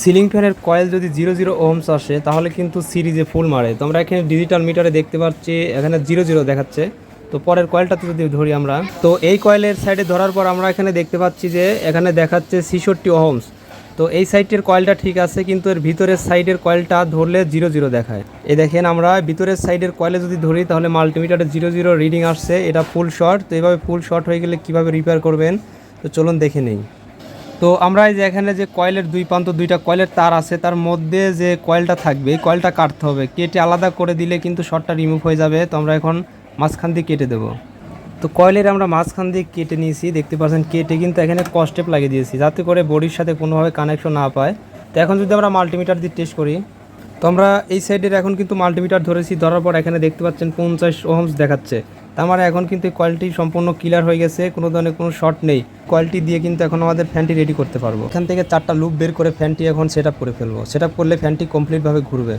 Ceiling ফ্যানের coil যদি zero zero Ohm's আসে, তাহলে কিন্তু সিরিজে ফুল মারে। তো আমরা এখানে ডিজিটাল মিটারে দেখতে পাচ্ছি, এখানে জিরো জিরো দেখাচ্ছে। তো পরের কয়েলটাতে যদি ধরি আমরা, তো এই কয়েলের সাইডে ধরার পর আমরা এখানে দেখতে পাচ্ছি যে, এখানে দেখাচ্ছে ছিষট্টি ওহমস। তো এই সাইডের কয়েলটা ঠিক আছে, কিন্তু এর ভিতরের সাইডের কয়েলটা ধরলে জিরো জিরো দেখায়। এ দেখেন আমরা, ভিতরের সাইডের কয়েলে যদি ধরি, তাহলে মাল্টিমিটারে জিরো জিরো রিডিং আসছে, এটা ফুল শর্ট তো এইভাবে ফুল শর্ট হয়ে গেলে কীভাবে রিপেয়ার করবেন? তো চলুন দেখে নেই। তো আমরা এই যে এখানে যে কয়েলের দুই প্রান্ত, দুইটা কয়েলের তার আছে, তার মধ্যে যে কয়েলটা থাকবে, এই কয়েলটা কাটতে হবে। কেটে আলাদা করে দিলে কিন্তু শর্টটা রিমুভ হয়ে যাবে। তো আমরা এখন মাঝখান দিয়ে কেটে দেবো। তো কয়েলের আমরা মাঝখান দিয়ে কেটে নিয়েছি, দেখতে পাচ্ছেন কেটে কিন্তু এখানে কস্টেপ লাগিয়ে দিয়েছি, যাতে করে বডির সাথে কোনোভাবে কানেকশন না পায়। তো এখন যদি আমরা মাল্টিমিটার দিয়ে টেস্ট করি, তো আমরা এই সাইডের এখন কিন্তু মাল্টিমিটার ধরেছি, ধরার পর এখানে দেখতে পাচ্ছেন পঞ্চাশ ওহমস দেখাচ্ছে। মানে এখন কিন্তু কোয়ালিটি সম্পূর্ণ ক্লিয়ার হয়ে গেছে, কোনো ধরনের কোনো শর্ট নেই। কোয়ালিটি দিয়ে কিন্তু এখন আমাদের ফ্যানটি রেডি করতে পারব। এখান থেকে চারটা লুপ বের করে ফ্যানটি এখন সেট করে ফেলব। সেট করলে ফ্যানটি কমপ্লিটভাবে ঘুরবে।